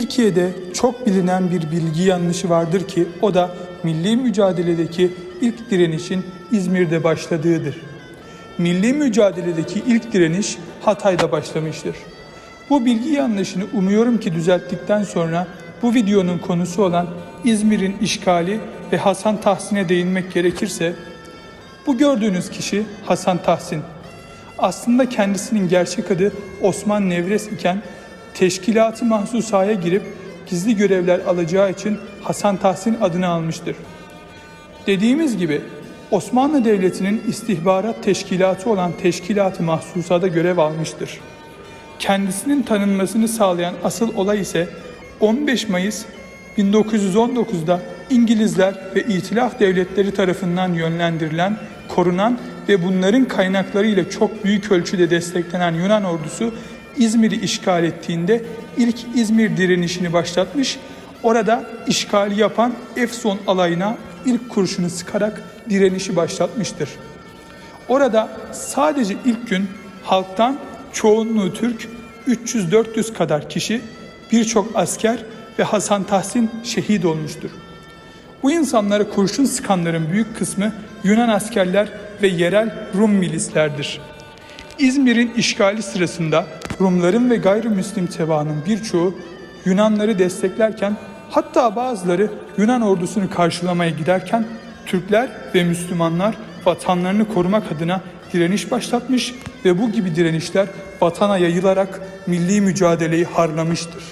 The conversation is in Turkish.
Türkiye'de çok bilinen bir bilgi yanlışı vardır ki o da milli mücadeledeki ilk direnişin İzmir'de başladığıdır. Milli mücadeledeki ilk direniş Hatay'da başlamıştır. Bu bilgi yanlışını umuyorum ki düzelttikten sonra bu videonun konusu olan İzmir'in işgali ve Hasan Tahsin'e değinmek gerekirse bu gördüğünüz kişi Hasan Tahsin. Aslında kendisinin gerçek adı Osman Nevres iken teşkilatı mahsusaya girip gizli görevler alacağı için Hasan Tahsin adını almıştır. Dediğimiz gibi Osmanlı Devleti'nin istihbarat teşkilatı olan Teşkilat-ı Mahsusa'da görev almıştır. Kendisinin tanınmasını sağlayan asıl olay ise 15 Mayıs 1919'da İngilizler ve İtilaf devletleri tarafından yönlendirilen, korunan ve bunların kaynaklarıyla çok büyük ölçüde desteklenen Yunan ordusu İzmir'i işgal ettiğinde ilk İzmir direnişini başlatmış, orada işgali yapan Efson alayına ilk kurşunu sıkarak direnişi başlatmıştır. Orada sadece ilk gün halktan çoğunluğu Türk 300-400 kadar kişi, birçok asker ve Hasan Tahsin şehit olmuştur. Bu insanlara kurşun sıkanların büyük kısmı Yunan askerler ve yerel Rum milislerdir. İzmir'in işgali sırasında Rumların ve gayrimüslim tebaanın birçoğu Yunanları desteklerken hatta bazıları Yunan ordusunu karşılamaya giderken Türkler ve Müslümanlar vatanlarını korumak adına direniş başlatmış ve bu gibi direnişler vatana yayılarak milli mücadeleyi harlamıştır.